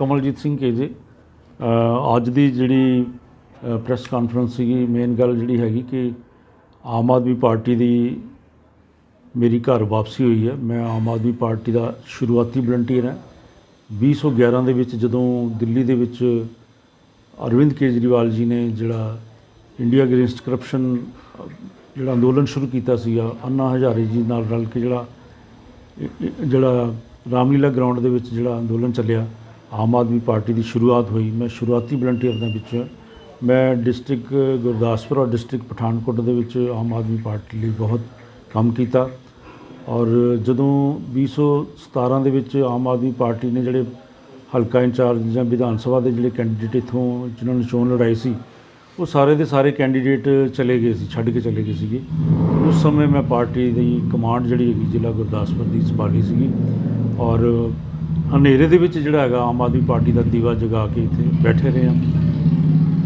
ਕਮਲਜੀਤ ਸਿੰਘ ਕੇਜੇ ਅੱਜ ਦੀ ਜਿਹੜੀ press conference ਸੀਗੀ ਮੇਨ ਗੱਲ ਜਿਹੜੀ ਹੈਗੀ ਕਿ ਆਮ ਆਦਮੀ ਪਾਰਟੀ ਦੀ ਮੇਰੀ ਘਰ ਵਾਪਸੀ ਹੋਈ ਹੈ। ਮੈਂ ਆਮ ਆਦਮੀ ਪਾਰਟੀ ਦਾ ਸ਼ੁਰੂਆਤੀ ਵਲੰਟੀਅਰ ਹਾਂ। 2011 ਦੇ ਵਿੱਚ ਜਦੋਂ ਦਿੱਲੀ ਦੇ ਵਿੱਚ ਅਰਵਿੰਦ ਕੇਜਰੀਵਾਲ ਜੀ ਨੇ ਜਿਹੜਾ ਇੰਡੀਆ ਅਗੇਂਸਟ ਕਰਪਸ਼ਨ ਜਿਹੜਾ ਅੰਦੋਲਨ ਸ਼ੁਰੂ ਕੀਤਾ ਸੀਗਾ, ਅੰਨਾ ਹਜ਼ਾਰੇ ਜੀ ਨਾਲ ਰਲ ਕੇ ਜਿਹੜਾ ਜਿਹੜਾ ਰਾਮਲੀਲਾ ਗਰਾਊਂਡ ਦੇ ਵਿੱਚ ਜਿਹੜਾ ਅੰਦੋਲਨ ਚੱਲਿਆ ਆਮ ਆਦਮੀ ਪਾਰਟੀ ਦੀ ਸ਼ੁਰੂਆਤ ਹੋਈ। ਮੈਂ ਸ਼ੁਰੂਆਤੀ ਵਲੰਟੀਅਰ ਦੇ ਵਿੱਚ ਮੈਂ ਡਿਸਟ੍ਰਿਕਟ ਗੁਰਦਾਸਪੁਰ ਔਰ ਡਿਸਟ੍ਰਿਕਟ ਪਠਾਨਕੋਟ ਦੇ ਵਿੱਚ ਆਮ ਆਦਮੀ ਪਾਰਟੀ ਲਈ ਬਹੁਤ ਕੰਮ ਕੀਤਾ। ਔਰ ਜਦੋਂ 2017 ਦੇ ਵਿੱਚ ਆਮ ਆਦਮੀ ਪਾਰਟੀ ਨੇ ਜਿਹੜੇ ਹਲਕਾ ਇੰਚਾਰਜ ਜਾਂ ਵਿਧਾਨ ਸਭਾ ਦੇ ਜਿਹੜੇ ਕੈਂਡੀਡੇਟ ਇਥੋਂ ਜਿਨ੍ਹਾਂ ਨੇ ਚੋਣ ਲੜਾਈ ਸੀ, ਉਹ ਸਾਰੇ ਦੇ ਸਾਰੇ ਕੈਂਡੀਡੇਟ ਚਲੇ ਗਏ ਸੀ, ਛੱਡ ਕੇ ਚਲੇ ਗਏ ਸੀਗੇ। ਉਸ ਸਮੇਂ ਮੈਂ ਪਾਰਟੀ ਦੀ ਕਮਾਂਡ ਜਿਹੜੀ ਹੈਗੀ ਜ਼ਿਲ੍ਹਾ ਗੁਰਦਾਸਪੁਰ ਦੀ ਸੰਭਾਲੀ ਸੀਗੀ। ਔਰ ਹਨੇਰੇ ਦੇ ਵਿੱਚ ਜਿਹੜਾ ਹੈਗਾ ਆਮ ਆਦਮੀ ਪਾਰਟੀ ਦਾ ਦੀਵਾ ਜਗਾ ਕੇ ਇੱਥੇ ਬੈਠੇ ਰਹੇ ਹਾਂ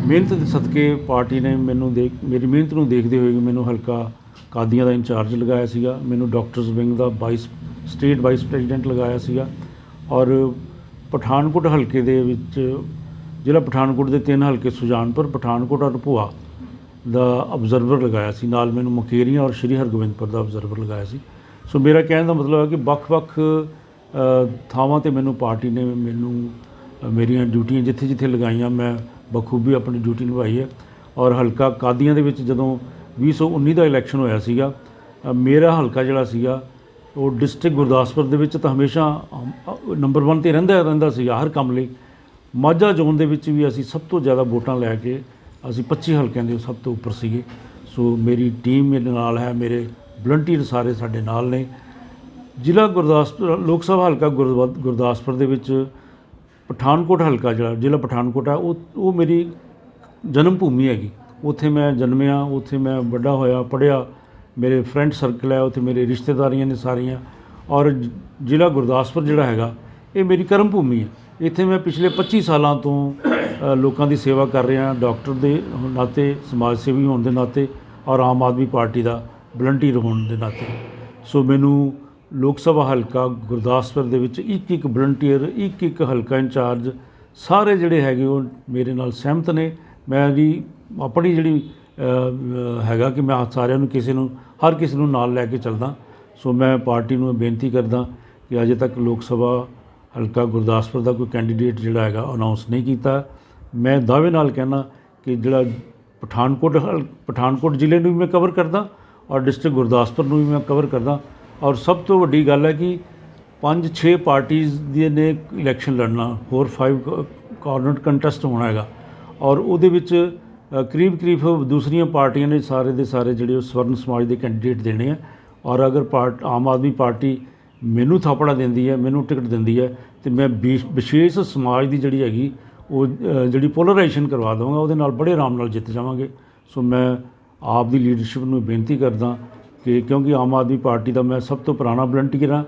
ਮਿਹਨਤ ਦੇ ਸਦਕੇ ਪਾਰਟੀ ਨੇ ਮੈਨੂੰ ਦੇਖ, ਮੇਰੀ ਮਿਹਨਤ ਨੂੰ ਦੇਖਦੇ ਹੋਏ ਮੈਨੂੰ ਹਲਕਾ ਕਾਦੀਆਂ ਦਾ ਇੰਚਾਰਜ ਲਗਾਇਆ ਸੀਗਾ, ਮੈਨੂੰ ਡਾਕਟਰਸ ਵਿੰਗ ਦਾ ਵਾਈਸ, ਸਟੇਟ ਵਾਈਸ ਪ੍ਰੈਜ਼ੀਡੈਂਟ ਲਗਾਇਆ ਸੀਗਾ ਔਰ ਪਠਾਨਕੋਟ ਹਲਕੇ ਦੇ ਵਿੱਚ, ਜ਼ਿਲ੍ਹਾ ਪਠਾਨਕੋਟ ਦੇ ਤਿੰਨ ਹਲਕੇ ਸੁਜਾਨਪੁਰ, ਪਠਾਨਕੋਟ ਔਰ ਭੁਆ ਦਾ ਅਬਜ਼ਰਵਰ ਲਗਾਇਆ ਸੀ। ਨਾਲ ਮੈਨੂੰ ਮਕੇਰੀਆਂ ਔਰ ਸ਼੍ਰੀ ਹਰਗੋਬਿੰਦਪੁਰ ਦਾ ਅਬਜ਼ਰਵਰ ਲਗਾਇਆ ਸੀ। ਸੋ ਮੇਰਾ ਕਹਿਣ ਦਾ ਮਤਲਬ ਹੈ ਕਿ ਵੱਖ-ਵੱਖ ਥਾਵਾਂ ਤੇ ਮੈਨੂੰ ਪਾਰਟੀ ਨੇ ਮੈਨੂੰ ਮੇਰੀਆਂ ਡਿਊਟੀਆਂ ਜਿੱਥੇ-ਜਿੱਥੇ ਲਗਾਈਆਂ, ਮੈਂ ਬਖੂਬੀ ਆਪਣੀ ਡਿਊਟੀ ਨਿਭਾਈ ਹੈ। ਔਰ ਹਲਕਾ ਕਾਦੀਆਂ ਦੇ ਵਿੱਚ ਜਦੋਂ 2019 ਦਾ ਇਲੈਕਸ਼ਨ ਹੋਇਆ ਸੀਗਾ ਮੇਰਾ ਹਲਕਾ ਜਿਹੜਾ ਸੀਗਾ, ਉਹ ਡਿਸਟ੍ਰਿਕਟ ਗੁਰਦਾਸਪੁਰ ਦੇ ਵਿੱਚ ਤਾਂ ਹਮੇਸ਼ਾ ਨੰਬਰ 1 ਤੇ ਰਹਿੰਦਾ ਰਹਿੰਦਾ ਸੀਗਾ ਹਰ ਕੰਮ ਲਈ। ਮਾਝਾ ਜ਼ੋਨ ਦੇ ਵਿੱਚ ਵੀ ਅਸੀਂ ਸਭ ਤੋਂ ਜ਼ਿਆਦਾ ਵੋਟਾਂ ਲੈ ਕੇ ਅਸੀਂ 25 ਹਲਕਿਆਂ ਦੇ ਸਭ ਤੋਂ ਉੱਪਰ ਸੀਗੇ। ਸੋ ਮੇਰੀ ਟੀਮ ਮੇਰੇ ਨਾਲ ਹੈ, ਮੇਰੇ ਵਲੰਟੀਅਰ ਸਾਰੇ ਸਾਡੇ ਨਾਲ ਨੇ। ਜ਼ਿਲ੍ਹਾ ਗੁਰਦਾਸਪੁਰ, ਲੋਕ ਸਭਾ ਹਲਕਾ ਗੁਰਦਾ- ਗੁਰਦਾਸਪੁਰ ਦੇ ਵਿੱਚ ਪਠਾਨਕੋਟ ਹਲਕਾ ਜਿਹੜਾ, ਜ਼ਿਲ੍ਹਾ ਪਠਾਨਕੋਟ ਹੈ ਉਹ ਉਹ ਮੇਰੀ ਜਨਮ ਭੂਮੀ ਹੈਗੀ। ਉੱਥੇ ਮੈਂ ਜਨਮਿਆ, ਉੱਥੇ ਮੈਂ ਵੱਡਾ ਹੋਇਆ, ਪੜ੍ਹਿਆ, ਮੇਰੇ ਫਰੈਂਡ ਸਰਕਲ ਹੈ, ਉੱਥੇ ਮੇਰੇ ਰਿਸ਼ਤੇਦਾਰੀਆਂ ਨੇ ਸਾਰੀਆਂ। ਔਰ ਜ਼ਿਲ੍ਹਾ ਗੁਰਦਾਸਪੁਰ ਜਿਹੜਾ ਹੈਗਾ, ਇਹ ਮੇਰੀ ਕਰਮ ਭੂਮੀ ਹੈ। ਇੱਥੇ ਮੈਂ ਪਿਛਲੇ 25 ਸਾਲਾਂ ਤੋਂ ਲੋਕਾਂ ਦੀ ਸੇਵਾ ਕਰ ਰਿਹਾ ਡਾਕਟਰ ਦੇ ਨਾਤੇ, ਸਮਾਜ ਸੇਵੀ ਹੋਣ ਦੇ ਨਾਤੇ, ਔਰ ਆਮ ਆਦਮੀ ਪਾਰਟੀ ਦਾ ਵਲੰਟੀਅਰ ਹੋਣ ਦੇ ਨਾਤੇ। ਸੋ ਮੈਨੂੰ ਲੋਕ ਸਭਾ ਹਲਕਾ ਗੁਰਦਾਸਪੁਰ ਦੇ ਵਿੱਚ ਇੱਕ ਇੱਕ ਵਲੰਟੀਅਰ ਇੱਕ ਇੱਕ ਹਲਕਾ ਇੰਚਾਰਜ, ਸਾਰੇ ਜਿਹੜੇ ਹੈਗੇ ਉਹ ਮੇਰੇ ਨਾਲ ਸਹਿਮਤ ਨੇ। ਮੈਂ ਜੀ ਆਪਣੀ ਜਿਹੜੀ ਹੈਗਾ ਕਿ ਮੈਂ ਸਾਰਿਆਂ ਨੂੰ ਕਿਸੇ ਨੂੰ, ਹਰ ਕਿਸੇ ਨੂੰ ਨਾਲ ਲੈ ਕੇ ਚੱਲਦਾ। ਸੋ ਮੈਂ ਪਾਰਟੀ ਨੂੰ ਇਹ ਬੇਨਤੀ ਕਰਦਾ ਕਿ ਅਜੇ ਤੱਕ ਲੋਕ ਸਭਾ ਹਲਕਾ ਗੁਰਦਾਸਪੁਰ ਦਾ ਕੋਈ ਕੈਂਡੀਡੇਟ ਜਿਹੜਾ ਹੈਗਾ ਅਨਾਉਂਸ ਨਹੀਂ ਕੀਤਾ। ਮੈਂ ਦਾਅਵੇ ਨਾਲ ਕਹਿਣਾ ਕਿ ਜਿਹੜਾ ਪਠਾਨਕੋਟ ਹਲ- ਪਠਾਨਕੋਟ ਜ਼ਿਲ੍ਹੇ ਨੂੰ ਵੀ ਮੈਂ ਕਵਰ ਕਰਦਾ ਔਰ ਡਿਸਟ੍ਰਿਕਟ ਗੁਰਦਾਸਪੁਰ ਨੂੰ ਵੀ ਮੈਂ ਕਵਰ ਕਰਦਾ। ਔਰ ਸਭ ਤੋਂ ਵੱਡੀ ਗੱਲ ਹੈ ਕਿ ਪੰਜ ਛੇ ਪਾਰਟੀਆਂ ਦੇ ਨੇ ਇਲੈਕਸ਼ਨ ਲੜਨਾ, ਹੋਰ 5 ਕਾਰਨਰ ਕੰਟੈਸਟ ਹੋਣਾ ਹੈਗਾ। ਔਰ ਉਹਦੇ ਵਿੱਚ ਕਰੀਬ ਕਰੀਬ ਦੂਸਰੀਆਂ ਪਾਰਟੀਆਂ ਨੇ ਸਾਰੇ ਦੇ ਸਾਰੇ ਜਿਹੜੇ ਉਹ ਸਵਰਨ ਸਮਾਜ ਦੇ ਕੈਂਡੀਡੇਟ ਦੇਣੇ ਆ। ਔਰ ਅਗਰ ਪਾਰਟ, ਆਮ ਆਦਮੀ ਪਾਰਟੀ ਮੈਨੂੰ ਥਾਪੜਾ ਦਿੰਦੀ ਹੈ, ਮੈਨੂੰ ਟਿਕਟ ਦਿੰਦੀ ਹੈ, ਤੇ ਮੈਂ ਵਿਸ਼- ਵਿਸ਼ੇਸ਼ ਸਮਾਜ ਦੀ ਜਿਹੜੀ ਹੈਗੀ, ਉਹ ਜਿਹੜੀ ਪੋਲਰਾਈਜੇਸ਼ਨ ਕਰਵਾ ਦਵਾਂਗਾ, ਉਹਦੇ ਨਾਲ ਬੜੇ ਆਰਾਮ ਨਾਲ ਜਿੱਤ ਜਾਵਾਂਗੇ। ਸੋ ਮੈਂ ਆਪ ਦੀ ਲੀਡਰਸ਼ਿਪ ਨੂੰ ਬੇਨਤੀ ਕਰਦਾ ਕਿ ਕਿਉਂਕਿ ਆਮ ਆਦਮੀ ਪਾਰਟੀ ਦਾ ਮੈਂ ਸਭ ਤੋਂ ਪੁਰਾਣਾ ਵਲੰਟੀਅਰ ਹਾਂ,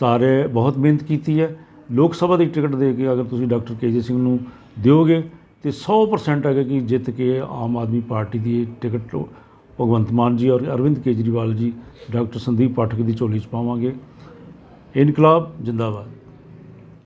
ਸਾਰੇ ਬਹੁਤ ਮਿਹਨਤ ਕੀਤੀ ਹੈ। ਲੋਕ ਸਭਾ ਦੀ ਟਿਕਟ ਦੇ ਕੇ ਅਗਰ ਤੁਸੀਂ ਡਾਕਟਰ ਕੇਜੇ ਸਿੰਘ ਨੂੰ ਦਿਓਗੇ ਤੇ 100% ਹੈਗਾ ਕਿ ਜਿੱਤ ਕੇ ਆਮ ਆਦਮੀ ਪਾਰਟੀ ਦੀ ਟਿਕਟ ਭਗਵੰਤ ਮਾਨ ਜੀ ਔਰ ਅਰਵਿੰਦ ਕੇਜਰੀਵਾਲ ਜੀ ਡਾਕਟਰ ਸੰਦੀਪ ਪਾਠਕ ਦੀ ਝੋਲੀ 'ਚ ਪਾਵਾਂਗੇ। ਇਨਕਲਾਬ ਜਿੰਦਾਬਾਦ।